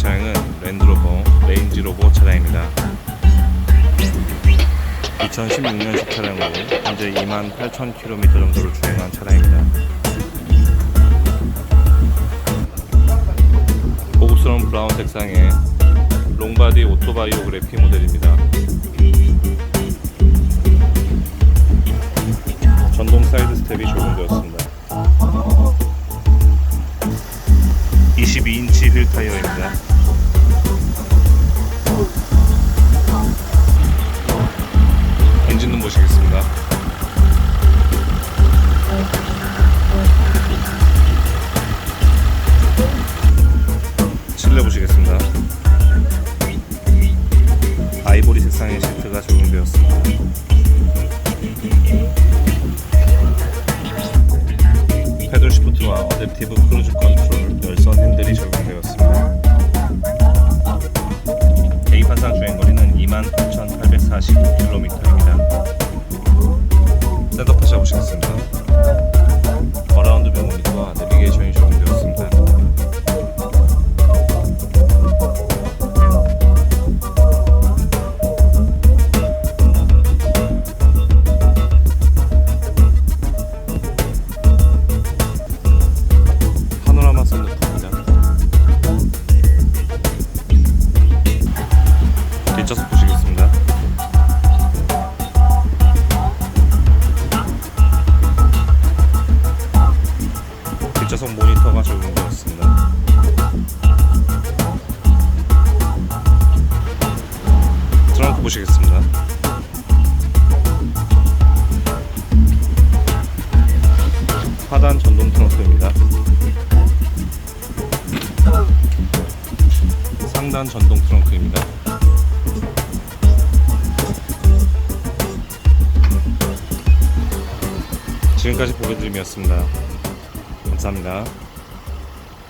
차량은 랜드로버 레인지로버 차량입니다. 2016년식 차량으로 현재 28,000km 정도를 주행한 차량입니다. 고급스러운 브라운 색상의 롱바디 오토바이오그래피 모델입니다. 전동 사이드 스텝이 적용되었습니다. 22인치 휠 타이어입니다. 엔진룸 보시겠습니다. 실내 보시겠습니다. 아이보리 색상의 시트가 적용되었습니다. 패들 시프트와 어댑티브 크루즈 컨트롤 열선 핸들이 적용되었습니다. 대입한상 주행거리는 28,849km입니다. 셋업 하셔 보시겠습니다. 보시겠습니다. 하단 전동 트렁크입니다. 상단 전동 트렁크입니다. 지금까지 보여드림이었습니다. 감사합니다.